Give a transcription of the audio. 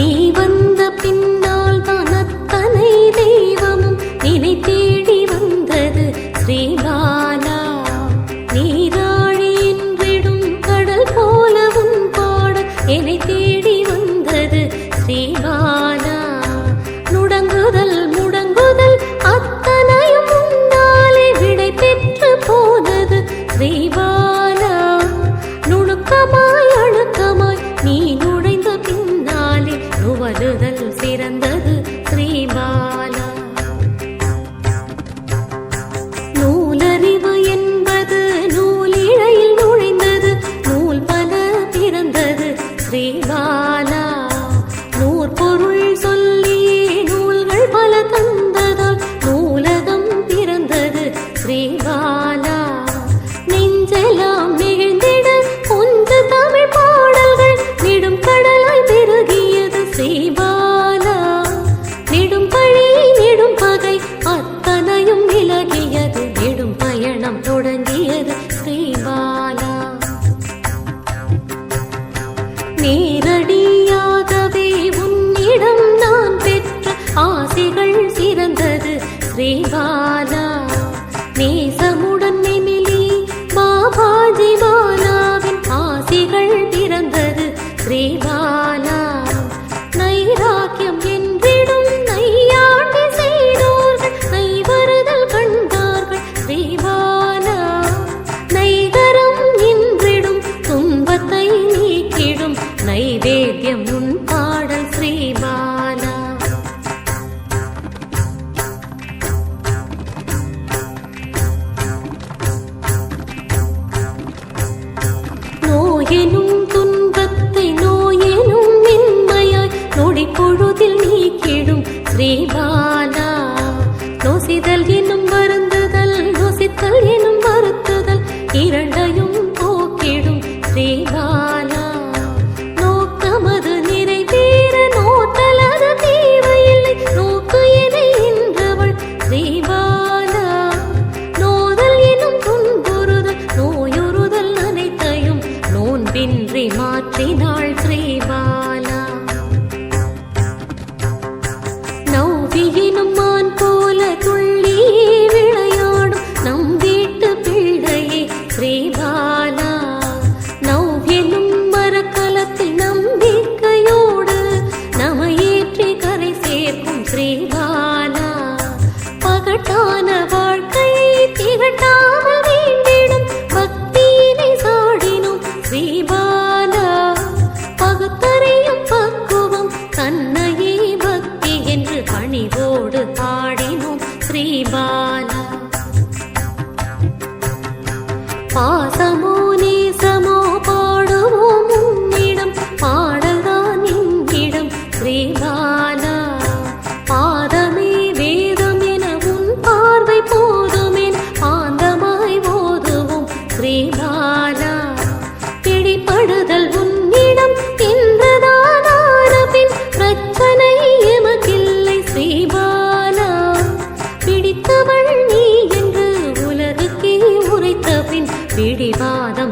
நீ வந்த பின்னால் தான் அத்தனை தெய்வமும் நினை தேடி வந்தது. ஸ்ரீபாலா நீராழி என்றிடும் கடல் போலவும் பாட என்னை தேடி வந்தது. ஸ்ரீபாலா முடங்குதல் முடங்குதல் அத்தனையும் முன்னாலே விடை நேரடியாகவே உன்னிடம் நான் பெற்ற ஆசைகள் சிறந்தது. ஸ்ரீபாலா நேசமு நோயெனும் துன்பத்தை நோயெனும் மென்மையாய் நொடி பொழுதில் நீக்கிடும் ஸ்ரீபாலா நோசிதல் எனும் நோன்பின்றி மாற்றினாள் ஸ்ரீபாலா. நௌவியினும் மான் போல துள்ளி விளையாடும் நம் வீட்டு பிள்ளையே ஸ்ரீபாலா. நௌவெனும் மரக்கலத்தில் நம்பிக்கையோடு நமையேற்றி கரை சேர்க்கும் ஸ்ரீபாலா. பகட்டான பணிவோடு பாடினோம் ஸ்ரீபாலா. பாசமோ பிடிவாதம்